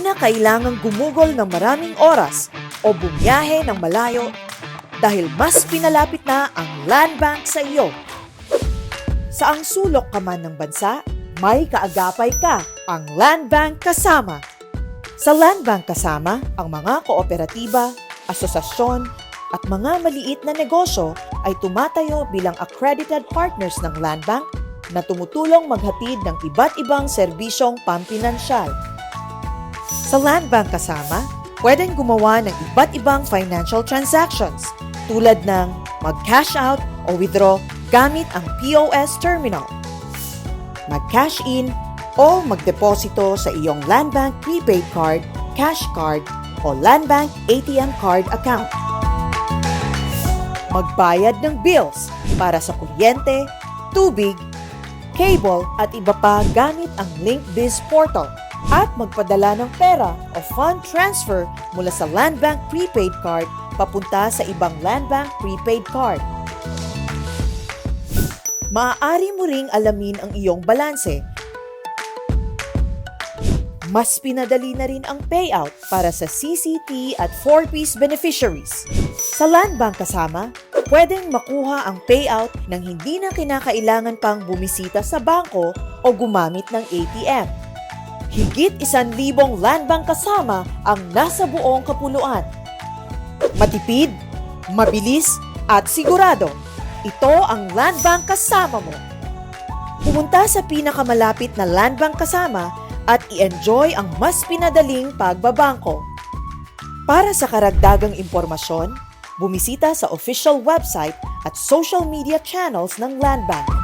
na kailangang gumugol ng maraming oras o bumiyahe ng malayo dahil mas pinalapit na ang land bank sa iyo. Sa ang sulok ka man ng bansa, may kaagapay ka ang land bank kasama. Sa land bank kasama, ang mga kooperatiba, asosasyon, at mga maliit na negosyo ay tumatayo bilang accredited partners ng land bank na tumutulong maghatid ng iba't ibang serbisyong pampinansyal. Sa Land Bank kasama, pwedeng gumawa ng iba't ibang financial transactions tulad ng mag-cash out o withdraw gamit ang POS terminal, mag-cash in o magdeposito sa iyong Land Bank prepaid card, cash card o Land Bank ATM card account. Magbayad ng bills para sa kuryente, tubig, cable at iba pa gamit ang LinkBiz portal at magpadala ng pera o fund transfer mula sa Land Bank prepaid card papunta sa ibang Land Bank prepaid card. Maaari mo ring alamin ang iyong balanse. Mas pinadali na rin ang payout para sa CCT at 4-piece beneficiaries. Sa Land Bank kasama, pwedeng makuha ang payout nang hindi na kinakailangan pang bumisita sa bangko o gumamit ng ATM. Higit isan libong land bank kasama ang nasa buong kapuluan. Matipid, mabilis, at sigurado. Ito ang land bank kasama mo. Pumunta sa pinakamalapit na land bank kasama at i-enjoy ang mas pinadaling pagbabangko. Para sa karagdagang impormasyon, bumisita sa official website at social media channels ng Land Bank.